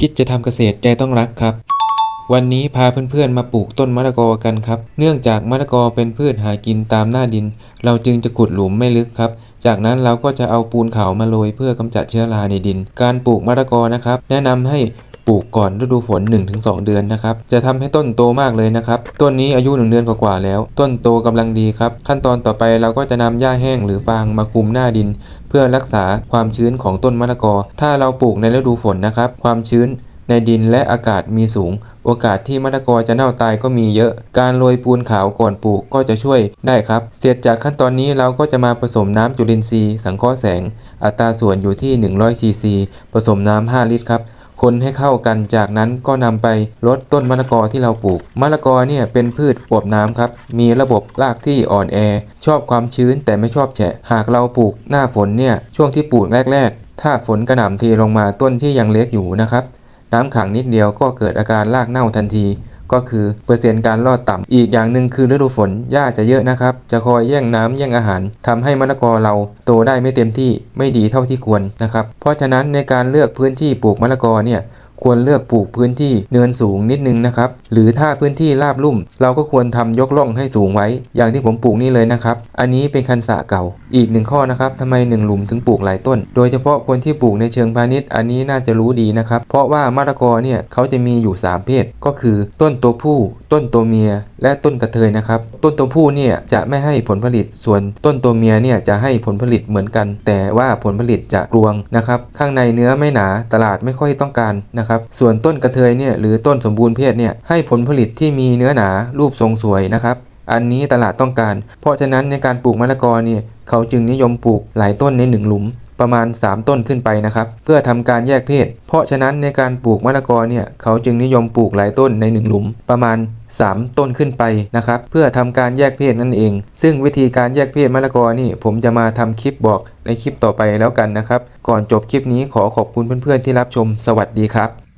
คิดจะทำเกษตรใจต้องรักครับ วันนี้พาเพื่อนๆมาปลูกต้นมะละกอกันครับ เนื่องจากมะละกอเป็นพืชหากินตามหน้าดิน เราจึงจะขุดหลุมไม่ลึกครับ จากนั้นเราก็จะเอาปูนขาวมาโรยเพื่อกำจัดเชื้อราในดิน การปลูกมะละกอนะครับ แนะนำให้ ลูกก่อนฤดูฝน 1-2 เดือนนะครับ จะทำให้ต้นโตมากเลยนะครับ ต้นนี้อายุ 1 เดือนกว่าๆแล้ว ต้นโตกำลังดีครับ ขั้นตอนต่อไปเราก็จะนำหญ้าแห้งหรือฟางมาคลุมหน้าดิน เพื่อรักษาความชื้นของต้นมะละกอ ถ้าเราปลูกในฤดูฝนนะครับ ความชื้นในดินและอากาศมีสูง โอกาสที่มะละกอจะเน่าตายก็มีเยอะ การโรยปูนขาวก่อนปลูกก็จะช่วยได้ครับ เสร็จจากขั้นตอนนี้เราก็จะมาผสมน้ำจุลินทรีย์สังเคราะห์แสง อัตราส่วนอยู่ที่ 100ซีซีผสมน้ำ5ลิตรครับ คนให้เข้ากันจากนั้นก็นำไปลดต้นมะละกอที่เราปลูก มะละกอเนี่ยเป็นพืชอวบน้ำครับ มีระบบรากที่อ่อนแอ ชอบความชื้นแต่ไม่ชอบแฉะ หากเราปลูกหน้าฝนเนี่ยช่วงที่ปลูกแรก ๆ ถ้าฝนกระหน่ำทีลงมาต้นที่ยังเล็กอยู่นะครับ น้ำขังนิดเดียวก็เกิดอาการรากเน่าทันที ก็คือเปอร์เซ็นต์การรอดต่ำอีกอย่างหนึ่งคือฤดูฝนหญ้าจะเยอะนะครับ จะคอยแย่งน้ำแย่งอาหารทำให้มะละกอเราโตได้ไม่เต็มที่ไม่ดีเท่าที่ควรนะครับ เพราะฉะนั้นในการเลือกพื้นที่ปลูกมะละกอเนี่ย ควรเลือกปลูกพื้นที่เนินสูงนิดนึงนะครับ หรือถ้าพื้นที่ราบลุ่ม เราก็ควรทำยกล่องให้สูงไว้ อย่างที่ผมปลูกนี่เลยนะครับ อันนี้เป็นคันสะเก่า อีกหนึ่งข้อนะครับทำไมหนึ่งหลุมถึงปลูกหลายต้น โดยเฉพาะคนที่ปลูกในเชิงพาณิชย์ อันนี้น่าจะรู้ดีนะครับ เพราะว่ามะละกอเนี่ยเขาจะมีอยู่ 3 เพศ ก็คือต้นตัวผู้ ต้นตัวเมีย และต้นกระเทยนะครับ ต้นตัวผู้เนี่ยจะไม่ให้ผลผลิต ส่วนต้นตัวเมียเนี่ยจะให้ผลผลิตเหมือนกัน แต่ว่าผลผลิตจะรวงนะครับ ข้างในเนื้อไม่หนา ตลาดไม่ค่อยต้องการนะครับส่วนต้นกระเทยเนี่ยหรือต้นสมบูรณ์เพศเนี่ยให้ผลผลิตที่มีเนื้อหนารูปทรงสวยนะครับอันนี้ตลาดต้องการ เพราะฉะนั้นในการปลูกมะละกอเนี่ยเขาจึงนิยมปลูกหลายต้นในหนึ่งหลุม ประมาณ 3 ต้นขึ้นไปนะครับ เพื่อทำการแยกเพศ เพราะฉะนั้นในการปลูกมะละกอเนี่ยเขาจึงนิยมปลูกหลายต้นใน 1 หลุม ประมาณ 3 ต้นขึ้นไปนะครับเพื่อทำการแยกเพศนั่นเอง ซึ่งวิธีการแยกเพศมะละกอนี่ผมจะมาทำคลิปบอกในคลิปต่อไปแล้วกันนะครับ ก่อนจบคลิปนี้ขอขอบคุณเพื่อนๆที่รับชม สวัสดีครับ